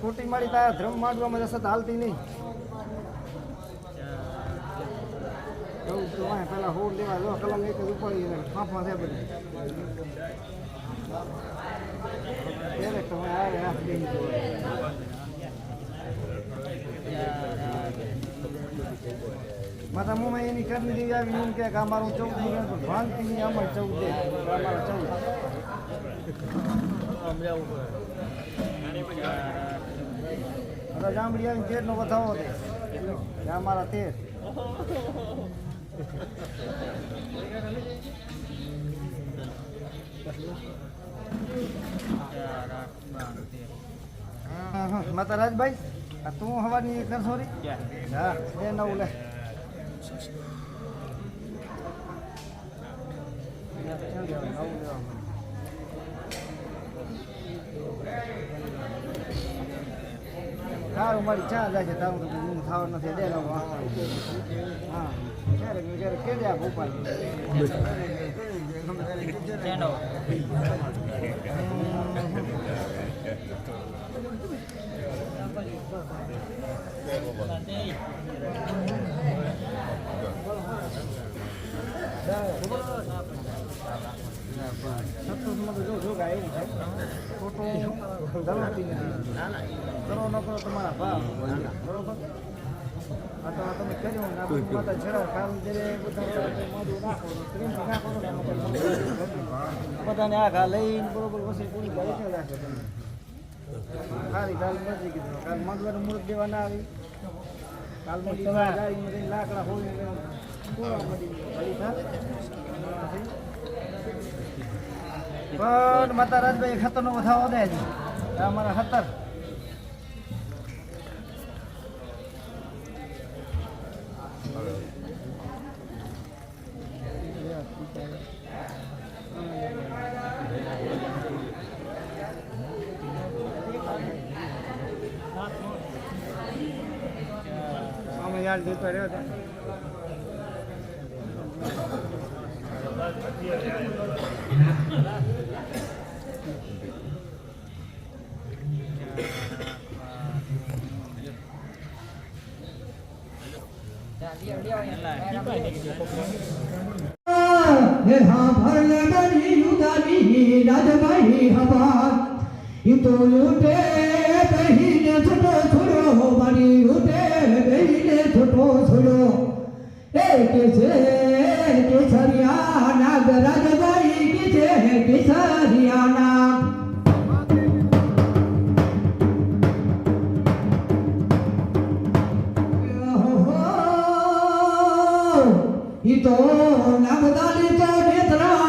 ખોટી મારી તારા ધ્રમ માંડવામાં જશે હાલતી નહીં. પેલા હોડ લેવા જો કલમ એક જ ઉપાડી ફાંફા થાય બધી આવે માતા મોમાં એની કરની દેવી આવી એમ કે અમારું ચૌદ ભાંગતી નહીં અમારે ચૌદ દે આ મારા ચૌદ. હવે જાંબડી આવીને તેરનો વધાવો દે કે મારા તેર. માતા રાજભાઈ, આ તું હવાની કરશો રી હા એ નવું લે. નવું લેવા તારું મારી ચા જાય છે તારું તો હું ખાવા નથી દે લો હા ક્યારેક ને ક્યારેક કે દે ભોપાલ સત્તોષમાં તો જો જો ગાય એવું છે ખોટું ધરવતી નથી કરો ન કરો તમારા ભાવ બરોબર તો તમે કર્યું ને આ બધું માતા તો આમાં કંઈ બધાને આ ઘા લઈને બરોબર પછી પૂરી ગાય એટલે રાખે તમે ખાલી કાલ મરજી કીધું કાલ મંગળવારનું મુહૂર્ત દેવા ના આવી કાલ લાકડા હોય કોવા મળી પણ માતા રાજભાઈ ખતરનો વધાવો દે હજી આ ખતર. યાર જતો રહ્યો હતો. तो उठे बहिने छोटो छोड़ो बाड़ी उठे बहिने छोटो छोड़ो एक से केसरिया नागराज बाई किसे केसरिया ना તો તો નગદાલી તો નેત્રા